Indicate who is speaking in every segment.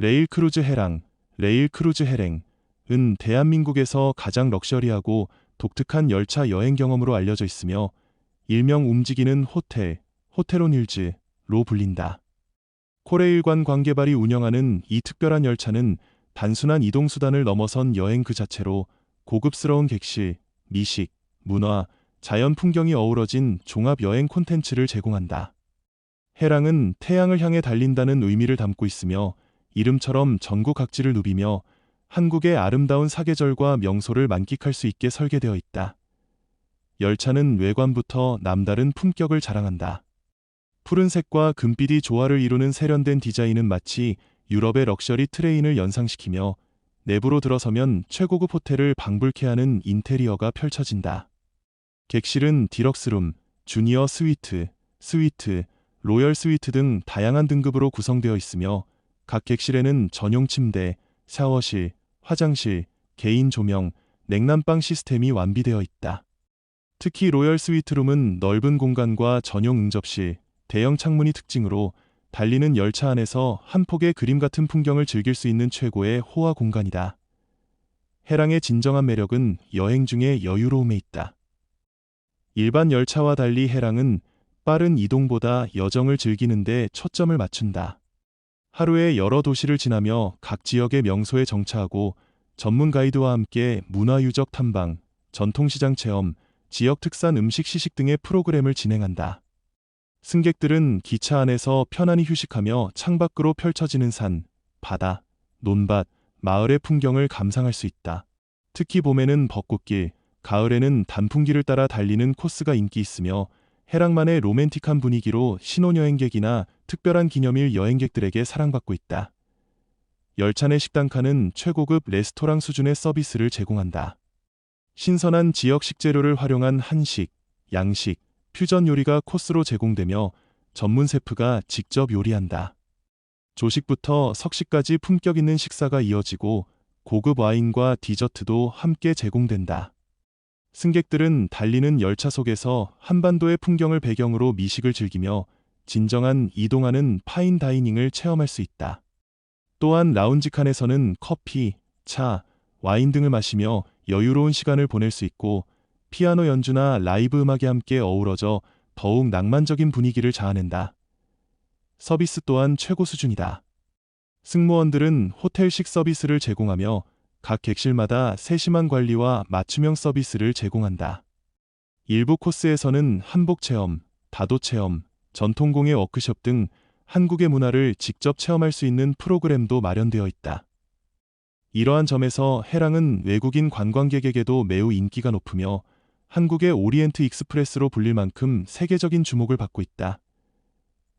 Speaker 1: 레일 크루즈 해랑, 레일 크루즈 해랭은 대한민국에서 가장 럭셔리하고 독특한 열차 여행 경험으로 알려져 있으며 일명 움직이는 호텔, 호텔온힐즈로 불린다. 코레일관 관계발이 운영하는 이 특별한 열차는 단순한 이동수단을 넘어선 여행 그 자체로 고급스러운 객실, 미식, 문화, 자연 풍경이 어우러진 종합 여행 콘텐츠를 제공한다. 해랑은 태양을 향해 달린다는 의미를 담고 있으며 이름처럼 전국 각지를 누비며 한국의 아름다운 사계절과 명소를 만끽할 수 있게 설계되어 있다. 열차는 외관부터 남다른 품격을 자랑한다. 푸른색과 금빛이 조화를 이루는 세련된 디자인은 마치 유럽의 럭셔리 트레인을 연상시키며 내부로 들어서면 최고급 호텔을 방불케 하는 인테리어가 펼쳐진다. 객실은 디럭스룸, 주니어 스위트, 스위트, 로열 스위트 등 다양한 등급으로 구성되어 있으며 각 객실에는 전용 침대, 샤워실, 화장실, 개인 조명, 냉난방 시스템이 완비되어 있다. 특히 로열 스위트룸은 넓은 공간과 전용 응접실, 대형 창문이 특징으로 달리는 열차 안에서 한 폭의 그림 같은 풍경을 즐길 수 있는 최고의 호화 공간이다. 해랑의 진정한 매력은 여행 중의 여유로움에 있다. 일반 열차와 달리 해랑은 빠른 이동보다 여정을 즐기는데 초점을 맞춘다. 하루에 여러 도시를 지나며 각 지역의 명소에 정차하고 전문 가이드와 함께 문화유적 탐방, 전통시장 체험, 지역 특산 음식 시식 등의 프로그램을 진행한다. 승객들은 기차 안에서 편안히 휴식하며 창밖으로 펼쳐지는 산, 바다, 논밭, 마을의 풍경을 감상할 수 있다. 특히 봄에는 벚꽃길, 가을에는 단풍길을 따라 달리는 코스가 인기 있으며 해랑만의 로맨틱한 분위기로 신혼여행객이나 특별한 기념일 여행객들에게 사랑받고 있다. 열차 내 식당 칸은 최고급 레스토랑 수준의 서비스를 제공한다. 신선한 지역 식재료를 활용한 한식, 양식, 퓨전 요리가 코스로 제공되며 전문 셰프가 직접 요리한다. 조식부터 석식까지 품격 있는 식사가 이어지고 고급 와인과 디저트도 함께 제공된다. 승객들은 달리는 열차 속에서 한반도의 풍경을 배경으로 미식을 즐기며 진정한 이동하는 파인 다이닝을 체험할 수 있다. 또한 라운지 칸에서는 커피, 차, 와인 등을 마시며 여유로운 시간을 보낼 수 있고 피아노 연주나 라이브 음악이 함께 어우러져 더욱 낭만적인 분위기를 자아낸다. 서비스 또한 최고 수준이다. 승무원들은 호텔식 서비스를 제공하며 각 객실마다 세심한 관리와 맞춤형 서비스를 제공한다. 일부 코스에서는 한복 체험, 다도 체험, 전통공예 워크숍 등 한국의 문화를 직접 체험할 수 있는 프로그램도 마련되어 있다. 이러한 점에서 해랑은 외국인 관광객에게도 매우 인기가 높으며 한국의 오리엔트 익스프레스로 불릴 만큼 세계적인 주목을 받고 있다.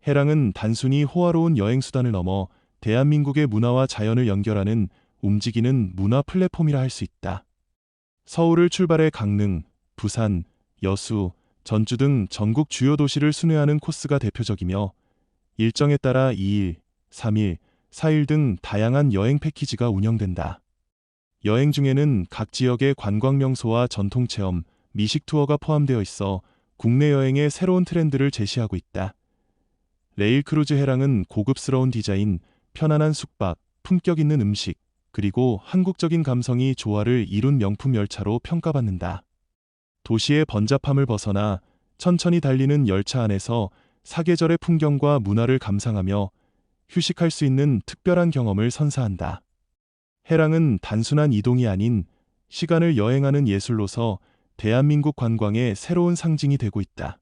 Speaker 1: 해랑은 단순히 호화로운 여행 수단을 넘어 대한민국의 문화와 자연을 연결하는 움직이는 문화 플랫폼이라 할 수 있다. 서울을 출발해 강릉, 부산, 여수, 전주 등 전국 주요 도시를 순회하는 코스가 대표적이며 일정에 따라 2일, 3일, 4일 등 다양한 여행 패키지가 운영된다. 여행 중에는 각 지역의 관광 명소와 전통 체험, 미식 투어가 포함되어 있어 국내 여행의 새로운 트렌드를 제시하고 있다. 레일 크루즈 해랑은 고급스러운 디자인, 편안한 숙박, 품격 있는 음식, 그리고 한국적인 감성이 조화를 이룬 명품 열차로 평가받는다. 도시의 번잡함을 벗어나 천천히 달리는 열차 안에서 사계절의 풍경과 문화를 감상하며 휴식할 수 있는 특별한 경험을 선사한다. 해랑은 단순한 이동이 아닌 시간을 여행하는 예술로서 대한민국 관광의 새로운 상징이 되고 있다.